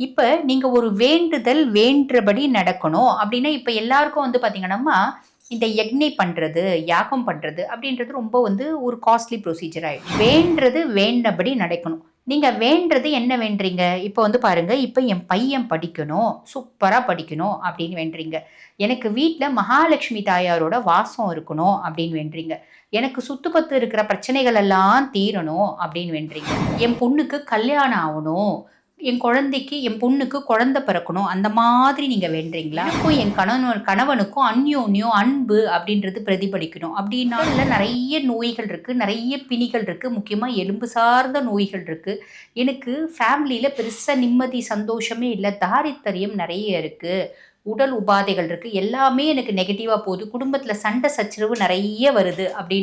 இப்போ நீங்கள் ஒரு வேண்டுதல் வேண்டபடி நடக்கணும். அப்படின்னா இப்போ எல்லாருக்கும் வந்து பார்த்தீங்கன்னா இந்த யக்ஞை பண்ணுறது யாகம் பண்ணுறது அப்படின்றது ரொம்ப வந்து ஒரு காஸ்ட்லி ப்ரொசீஜர் ஆகிடும் வேண்டது வேண்டபடி நடக்கணும். நீங்கள் வேண்டது என்ன வேண்டுறீங்க இப்போ வந்து பாருங்கள் இப்போ என் பையன் படிக்கணும். சூப்பராக படிக்கணும் அப்படின்னு வேண்டுறீங்க எனக்கு வீட்டில் மகாலட்சுமி தாயாரோட வாசம் இருக்கணும் அப்படின்னு வேண்டுறீங்க எனக்கு சுத்துப்பத்து இருக்கிற பிரச்சனைகள் எல்லாம் தீரணும் அப்படின்னு வேண்டுறீங்க என் பொண்ணுக்கு கல்யாணம் ஆகணும். என் குழந்தைக்கு என் பொண்ணுக்கு குழந்தை பிறக்கணும். அந்த மாதிரி நீங்க வேண்டுறீங்களா? எனக்கும் என் கணவன் கணவனுக்கும் அந்யோன்யம் அன்பு அப்படின்றது பிரதிபலிக்கணும். அப்படின்னால நிறைய நோய்கள் இருக்கு. நிறைய பிணிகள் இருக்கு. முக்கியமா எலும்பு சார்ந்த நோய்கள் இருக்கு. எனக்கு ஃபேமிலியில பெருசா நிம்மதி சந்தோஷமே இல்லை. தாரித்தரியம் நிறைய இருக்கு. உடல் உபாதைகள் இருக்கு. எல்லாமே எனக்கு நெகட்டிவா போகுது. குடும்பத்துல சண்டை சச்சரவு நிறைய வருது அப்படின்னு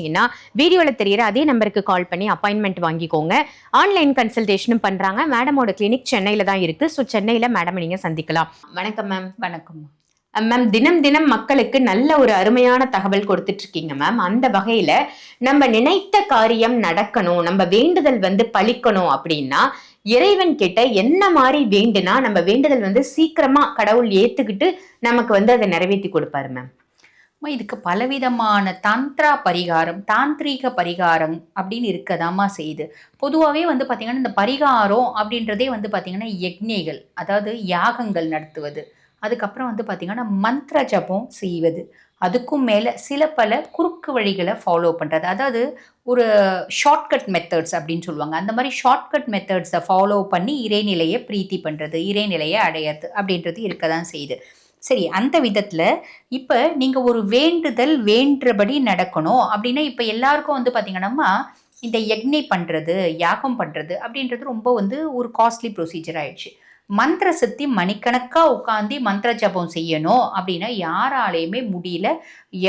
நினைச்சீங்கன்னா வீடியோவில் தெரியிற அதே நம்பருக்கு கால் பண்ணி அப்பாயின்மெண்ட் வாங்கிக்கோங்க. ஆன்லைன் கன்சல்டேஷனும் பண்றாங்க. மேடமோட கிளினிக் சென்னையில தான் இருக்கு. ஸோ சென்னையில மேடம் நீங்க சந்திக்கலாம். வணக்கம் மேம் வணக்கம் மேம் தினம் தினம் மக்களுக்கு நல்ல ஒரு அருமையான தகவல் கொடுத்துட்டு இருக்கீங்க மேம் அந்த வகையில நம்ம நினைத்த காரியம் நடக்கணும். நம்ம வேண்டுதல் வந்து பலிக்கணும் அப்படின்னா இறைவன் கிட்ட என்ன மாதிரி வேண்டுனா நம்ம வேண்டுதல் வந்து சீக்கிரமா கடவுள் ஏத்துக்கிட்டு நமக்கு வந்து அதை நிறைவேற்றி கொடுப்பாரு மேம் இதுக்கு பலவிதமான தந்திரா பரிகாரம் தாந்திரீக பரிகாரம் அப்படின்னு இருக்கதாம்மா செய்யுது. பொதுவாகவே வந்து பார்த்திங்கன்னா இந்த பரிகாரம் அப்படின்றதே வந்து பார்த்திங்கன்னா யக்ஞைகள் அதாவது யாகங்கள் நடத்துவது. அதுக்கப்புறம் வந்து பார்த்திங்கன்னா மந்திர ஜபம் செய்வது. அதுக்கும் மேலே சில பல குறுக்கு வழிகளை ஃபாலோ பண்ணுறது அதாவது ஒரு ஷார்ட்கட் மெத்தட்ஸ் அப்படின்னு சொல்லுவாங்க. அந்த மாதிரி ஷார்ட்கட் மெத்தட்ஸை ஃபாலோ பண்ணி இறைநிலையை பிரீத்தி பண்ணுறது இறைநிலையை அடையிறது அப்படின்றது இருக்க தான் செய்யுது. சரி அந்த விதத்தில் இப்போ நீங்கள் ஒரு வேண்டுதல் வேண்டபடி நடக்கணும் அப்படின்னா இப்போ எல்லாருக்கும் வந்து பார்த்தீங்கன்னா இந்த யக்னி பண்ணுறது யாகம் பண்ணுறது அப்படின்றது ரொம்ப வந்து ஒரு காஸ்ட்லி ப்ரொசீஜர் ஆயிடுச்சு. மந்திர சக்தி மணிக்கணக்காக உட்காந்து மந்திர ஜபம் செய்யணும் அப்படின்னா யாராலையுமே முடியல.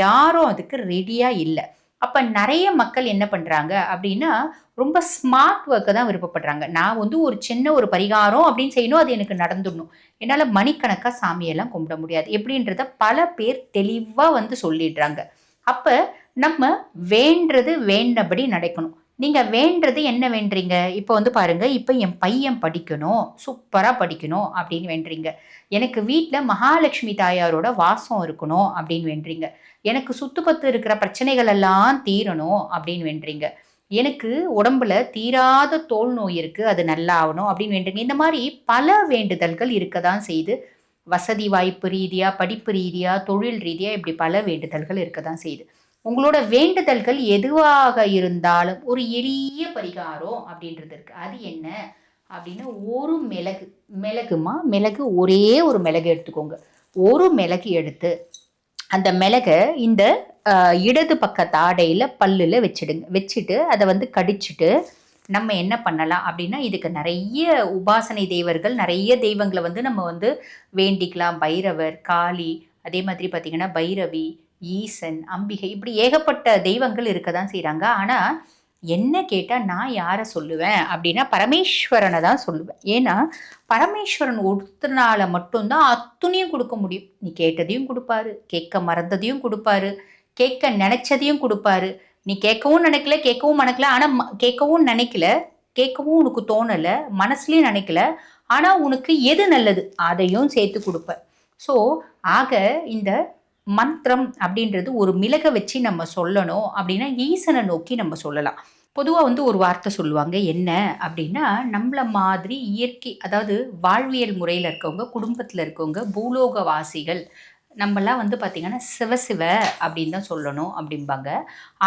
யாரும் அதுக்கு ரெடியாக இல்லை. அப்போ நிறைய மக்கள் என்ன பண்ணுறாங்க அப்படின்னா ரொம்ப ஸ்மார்ட் ஒர்க்கை தான் விருப்பப்படுறாங்க. நான் வந்து ஒரு சின்ன ஒரு பரிகாரம் அப்படின்னு செய்யணும் அது எனக்கு நடந்துடணும். என்னால் மணிக்கணக்காக சாமியெல்லாம் கும்பிட முடியாது எப்படின்றத பல பேர் தெளிவாக வந்து சொல்லிடுறாங்க. அப்போ நம்ம வேண்டது வேண்டபடி நடக்கணும். நீங்கள் வேண்டது என்ன வேண்டுறீங்க இப்போ வந்து பாருங்க இப்போ என் பையன் படிக்கணும் சூப்பராக படிக்கணும் அப்படின்னு வேண்டுறீங்க எனக்கு வீட்டில் மகாலட்சுமி தாயாரோட வாசம் இருக்கணும் அப்படின்னு வேண்டுறீங்க எனக்கு சுத்துப்பத்து இருக்கிற பிரச்சனைகள் எல்லாம் தீரணும் அப்படின்னு வேண்டுறீங்க எனக்கு உடம்புல தீராத தோல் நோய் இருக்குது அது நல்லா ஆகணும் அப்படின்னு வேண்டுறீங்க இந்த மாதிரி பல வேண்டுதல்கள் இருக்க தான் செய்து வசதி வாய்ப்பு ரீதியாக படிப்பு ரீதியாக தொழில் ரீதியாக இப்படி பல வேண்டுதல்கள் இருக்க தான் செய்யுது உங்களோட வேண்டுதல்கள் எதுவாக இருந்தாலும் ஒரு எளிய பரிகாரம் அப்படின்றது இருக்குது அது என்ன? அப்படின்னா ஒரு மிளகு மிளகுமா? மிளகு ஒரே ஒரு மிளகு எடுத்துக்கோங்க. ஒரு மிளகு எடுத்து அந்த மிளகை இந்த இடது பக்க தாடையில் பல்லில் வச்சிடுங்க. வச்சுட்டு அதை வந்து கடிச்சிட்டு நம்ம என்ன பண்ணலாம் அப்படின்னா இதுக்கு நிறைய உபாசனை தெய்வர்கள் நிறைய தெய்வங்களை வந்து நம்ம வந்து வேண்டிக்கலாம். பைரவர் காளி அதே மாதிரி பார்த்திங்கன்னா பைரவி ஈசன் அம்பிகை இப்படி ஏகப்பட்ட தெய்வங்கள் இருக்க தான் செய்கிறாங்க ஆனால் என்ன கேட்டால் நான் யாரை சொல்லுவேன் அப்படின்னா பரமேஸ்வரனை தான் சொல்லுவேன். ஏன்னா பரமேஸ்வரன் ஒருத்தனால மட்டும்தான் அத்துணையும் கொடுக்க முடியும். நீ கேட்டதையும் கொடுப்பாரு கேட்க மறந்ததையும் கொடுப்பாரு கேட்க நினைச்சதையும் கொடுப்பாரு. நீ கேட்கவும் நினைக்கல கேட்கவும் நினைக்கல ஆனால் கேட்கவும் நினைக்கல கேட்கவும் உனக்கு தோணலை மனசுலேயும் நினைக்கல ஆனால் உனக்கு எது நல்லது அதையும் சேர்த்து கொடுப்ப ஸோ ஆக இந்த மந்திரம் அப்படின்றது ஒரு மிளகை வச்சு நம்ம சொல்லணும் அப்படின்னா ஈசனை நோக்கி நம்ம சொல்லலாம். பொதுவாக வந்து ஒரு வார்த்தை சொல்லுவாங்க என்ன? அப்படின்னா நம்மள மாதிரி இயற்கை அதாவது வாழ்வியல் முறையில் இருக்கவங்க குடும்பத்தில் இருக்கவங்க பூலோகவாசிகள் நம்மலாம் வந்து பார்த்திங்கன்னா சிவசிவ அப்படின்னு தான் சொல்லணும் அப்படிம்பாங்க.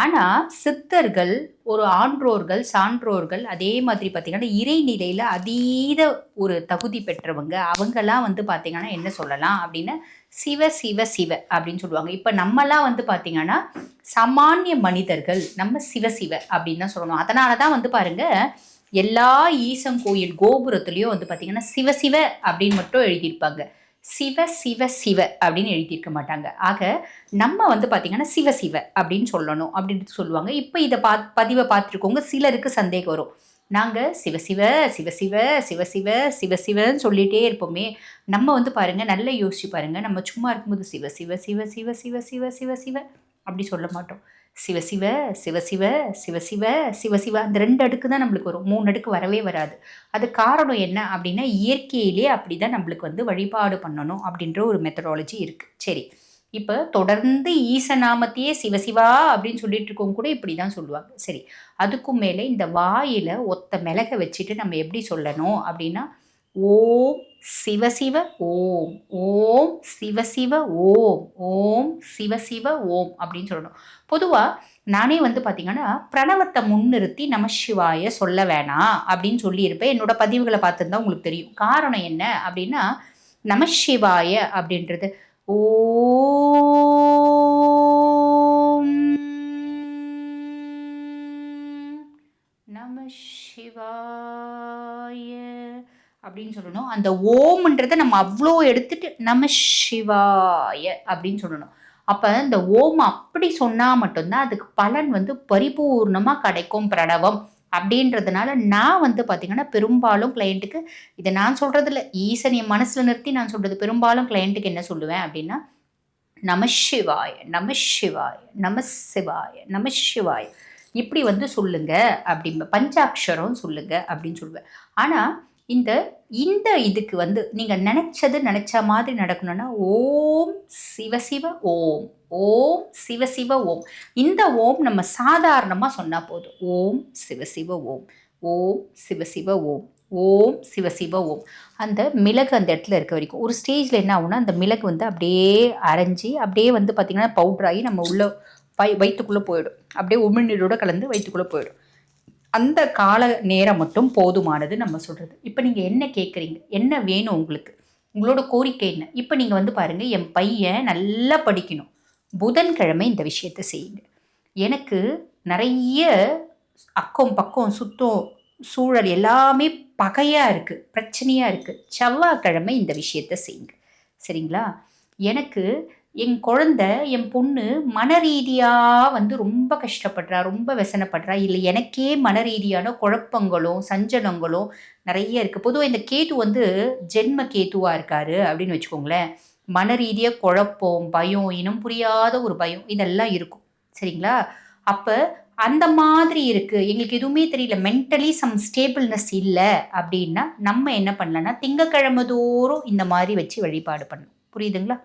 ஆனால் சித்தர்கள் ஒரு ஆன்றோர்கள் சான்றோர்கள் அதே மாதிரி பார்த்திங்கன்னா இறைநிலையில் அதீத ஒரு தகுதி பெற்றவங்க அவங்கெல்லாம் வந்து பார்த்திங்கன்னா என்ன சொல்லலாம் அப்படின்னா சிவ சிவ சிவ அப்படின்னு சொல்லுவாங்க. இப்போ நம்மலாம் வந்து பார்த்திங்கன்னா சாமானிய மனிதர்கள் நம்ம சிவ சிவ அப்படின்னு தான் சொல்லணும். அதனால தான் வந்து பாருங்கள் எல்லா ஈசன் கோயில் கோபுரத்துலேயும் வந்து பார்த்தீங்கன்னா சிவசிவ அப்படின்னு மட்டும் எழுதியிருப்பாங்க. சிவ சிவ சிவ அப்படின்னு எழுதியிருக்க மாட்டாங்க ஆக நம்ம வந்து பார்த்தீங்கன்னா சிவ சிவ அப்படின்னு சொல்லணும் அப்படின்னு சொல்லுவாங்க இப்போ இதை பா பதிவை பார்த்துருக்கோங்க சிலருக்கு சந்தேகம் வரும் நாங்கள் சிவசிவ சிவசிவ சிவசிவ சிவசிவன்னு சொல்லிகிட்டே இருப்போமே நம்ம வந்து பாருங்கள் நல்லா யோசிச்சு பாருங்கள் நம்ம சும்மா இருக்கும்போது சிவ சிவ சிவ சிவ சிவ சிவ சிவ சிவ அப்படி சொல்ல மாட்டோம் சிவசிவ சிவசிவ சிவசிவ சிவசிவ அந்த ரெண்டு அடுக்கு தான் நம்மளுக்கு வரும். மூணு அடுக்கு வரவே வராது. அது காரணம் என்ன அப்படின்னா இயற்கையிலே அப்படி தான் நம்மளுக்கு வந்து வழிபாடு பண்ணணும் அப்படின்ற ஒரு மெத்தடாலஜி இருக்குது சரி. இப்போ தொடர்ந்து ஈசநாமத்தையே சிவசிவா அப்படின்னு சொல்லிட்டு இருக்கவங்க கூட இப்படி தான் சொல்லுவாங்க. சரி. அதுக்கும் மேலே இந்த வாயில் ஒத்த மிளகை வச்சுட்டு நம்ம எப்படி சொல்லணும் அப்படின்னா ஓம் சிவசிவ ஓம் ஓம் சிவசிவ ஓம் ஓம் சிவசிவ ஓம் அப்படின்னு சொல்லணும். பொதுவாக நானே வந்து பார்த்தீங்கன்னா பிரணவத்தை முன்னிறுத்தி நம சிவாய சொல்ல வேணாம் அப்படின்னு சொல்லியிருப்பேன். என்னோட பதிவுகளை பார்த்துருந்தா உங்களுக்கு தெரியும். காரணம் என்ன அப்படின்னா நம சிவாய அப்படின்றது. ஓம் நம சிவா அப்படின்னு சொல்லணும். அந்த ஓம்ன்றதை நம்ம அவ்வளோ எடுத்துட்டு நம்ம சிவாய அப்படின்னு சொல்லணும். அப்போ இந்த ஓம் அப்படி சொன்னால் மட்டும்தான் அதுக்கு பலன் வந்து பரிபூர்ணமாக கிடைக்கும் பிரணவம் அப்படின்றதுனால நான் வந்து பார்த்திங்கன்னா பெரும்பாலும் கிளையண்ட்டுக்கு இதை நான் சொல்கிறதில்ல இல்லை ஈசன் என் மனசில் நிறுத்தி நான் சொல்கிறது பெரும்பாலும் கிளையண்ட்டுக்கு என்ன சொல்லுவேன் அப்படின்னா நம சிவாய நம சிவாய நம சிவாய நம சிவாய. இப்படி வந்து சொல்லுங்க அப்படிம்ப பஞ்சாட்சரம் சொல்லுங்க அப்படின்னு சொல்லுவேன். ஆனால் இந்த இந்த இதுக்கு வந்து நீங்கள் நினச்சது நினச்ச மாதிரி நடக்கணும்னா ஓம் சிவசிவ ஓம். ஓம் சிவசிவ ஓம். இந்த ஓம் நம்ம சாதாரணமாக சொன்னால் போதும். ஓம் சிவசிவ ஓம். ஓம் சிவசிவ ஓம். ஓம் சிவசிவ ஓம். அந்த மிளகு அந்த இடத்துல இருக்க வரைக்கும். ஒரு ஸ்டேஜில் என்ன ஆகும்னா அந்த மிளகு வந்து அப்படியே அரைஞ்சி அப்படியே வந்து பார்த்திங்கன்னா பவுட்ராகி நம்ம உள்ள வை வயிற்றுக்குள்ளே போயிடும். அப்படியே உமிழ்நீரோட கலந்து வயிற்றுக்குள்ளே போயிடும். அந்த கால நேரம் மட்டும் போதுமானது நம்ம சொல்கிறது இப்போ நீங்கள் என்ன கேட்குறீங்க என்ன வேணும் உங்களுக்கு? உங்களோட கோரிக்கை என்ன? இப்போ நீங்கள் வந்து பாருங்கள் என் பையன் நல்லா படிக்கணும். புதன்கிழமை இந்த விஷயத்தை செய்யுங்க. எனக்கு நிறைய அக்கம் பக்கம் சுத்தம் சூழல் எல்லாமே பகையாக இருக்குது பிரச்சனையாக இருக்குது செவ்வாய்க்கிழமை இந்த விஷயத்தை செய்யுங்க. சரிங்களா? எனக்கு என் குழந்தை என் பொண்ணு மன ரீதியாக வந்து ரொம்ப கஷ்டப்படுறா ரொம்ப व्यசனப்படுறா இல்லை எனக்கே மன ரீதியான குழப்பங்களும் சஞ்சலங்களும் நிறைய இருக்குது பொதுவாக இந்த கேது வந்து ஜென்ம கேதுவாக இருக்காரு அப்படின்னு வச்சுக்கோங்களேன். மன ரீதியாக குழப்பம் பயம் இனம் புரியாத ஒரு பயம் இதெல்லாம் இருக்கும். சரிங்களா? அப்போ அந்த மாதிரி இருக்குது எங்களுக்கு எதுவுமே தெரியல. மென்டலி சம் ஸ்டேபிள்னஸ் இல்லை அப்படின்னா நம்ம என்ன பண்ணலான்னா திங்கக்கிழமை தோறும் இந்த மாதிரி வச்சு வழிபாடு பண்ணணும். புரியுதுங்களா?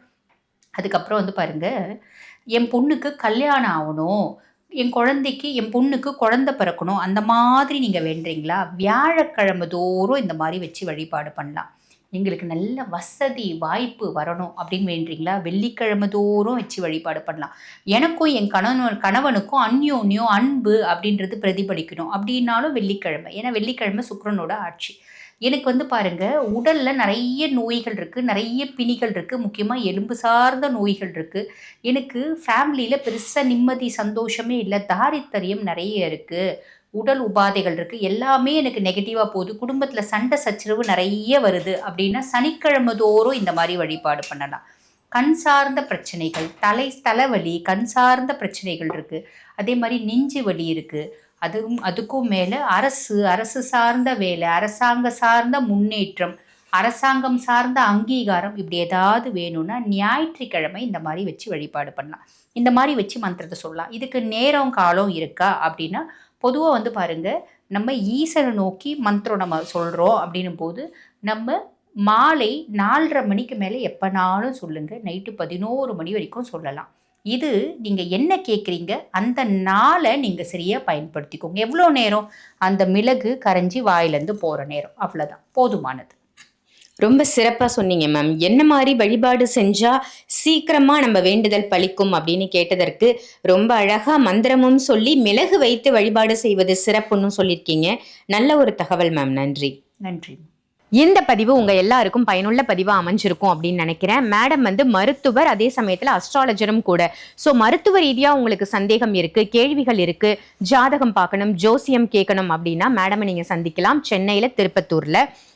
அதுக்கப்புறம் வந்து பாருங்கள் என் பொண்ணுக்கு கல்யாணம் ஆகணும் என் குழந்தைக்கு என் பொண்ணுக்கு குழந்தை பிறக்கணும் அந்த மாதிரி நீங்கள் வேண்டுறீங்களா? வியாழக்கிழமை தோறும் இந்த மாதிரி வச்சு வழிபாடு பண்ணலாம். எங்களுக்கு நல்ல வசதி வாய்ப்பு வரணும் அப்படின்னு வேண்டுறீங்களா? வெள்ளிக்கிழமை தோறும் வச்சு வழிபாடு பண்ணலாம். எனக்கும் என் கணவன் கணவனுக்கும் அந்யோன்யம் அன்பு அப்படின்றது பிரதிபலிக்கணும். அப்படின்னாலும் வெள்ளிக்கிழமை. ஏன்னா வெள்ளிக்கிழமை சுக்கிரனோட ஆட்சி. எனக்கு வந்து பாருங்க உடல்ல நிறைய நோய்கள் இருக்கு நிறைய பிணிகள் இருக்கு முக்கியமா எலும்பு சார்ந்த நோய்கள் இருக்கு. எனக்கு ஃபேமிலியில பெருசா நிம்மதி சந்தோஷமே இல்லை தாரித்தரியம் நிறைய இருக்கு. உடல் உபாதைகள் இருக்கு எல்லாமே எனக்கு நெகட்டிவா போகுது. குடும்பத்துல சண்டை சச்சரவு நிறைய வருது. அப்படின்னா சனிக்கிழமை தோறும் இந்த மாதிரி வழிபாடு பண்ணலாம். கண் சார்ந்த பிரச்சனைகள் தலை தலைவலி கண் சார்ந்த பிரச்சனைகள் இருக்கு. அதே மாதிரி நெஞ்சு வலி இருக்கு. அதுவும் அதுக்கும் மேலே அரசு அரசு சார்ந்த வேலை அரசாங்க சார்ந்த முன்னேற்றம் அரசாங்கம் சார்ந்த அங்கீகாரம் இப்படி ஏதாவது வேணும்னா ஞாயிற்றுக்கிழமை இந்த மாதிரி வச்சு வழிபாடு பண்ணலாம். இந்த மாதிரி வச்சு மந்திரத்தை சொல்லலாம். இதுக்கு நேரம் காலம் இருக்கா அப்படின்னா பொதுவாக வந்து பாருங்கள் நம்ம ஈசனை நோக்கி மந்திரம் நம்ம சொல்கிறோம் அப்படின்னும் போது நம்ம மாலை நாலரை மணிக்கு மேலே எப்போனாலும் சொல்லுங்கள் நைட்டு பதினோரு மணி வரைக்கும் சொல்லலாம். இது நீங்கள் என்ன கேட்குறீங்க அந்த நாளை நீங்கள் சரியாக பயன்படுத்திக்கோங்க. எவ்வளோ நேரம்? அந்த மிளகு கரைஞ்சி வாயிலேருந்து போகிற நேரம். அவ்வளோதான் போதுமானது. ரொம்ப சிறப்பா சொன்னீங்க மேம் என்ன மாதிரி வழிபாடு செஞ்சா சீக்கிரமா நம்ம வேண்டுதல் பலிக்கும் அப்படின்னு கேட்டதற்கு ரொம்ப அழகா மந்திரமும் சொல்லி மிளகு வைத்து வழிபாடு செய்வது சிறப்புன்னு சொல்லியிருக்கீங்க. நல்ல ஒரு தகவல் மேம் நன்றி. நன்றி இந்த பதிவு உங்க எல்லாருக்கும் பயனுள்ள பதிவா அமைஞ்சிருக்கும் அப்படின்னு நினைக்கிறேன். மேடம் வந்து மருத்துவர் அதே சமயத்துல அஸ்ட்ராலஜரும் கூட. ஸோ மருத்துவ ரீதியா உங்களுக்கு சந்தேகம் இருக்கு கேள்விகள் இருக்கு ஜாதகம் பார்க்கணும் ஜோசியம் கேட்கணும் அப்படின்னா மேடமை நீங்க சந்திக்கலாம். சென்னையில திருப்பத்தூர்ல.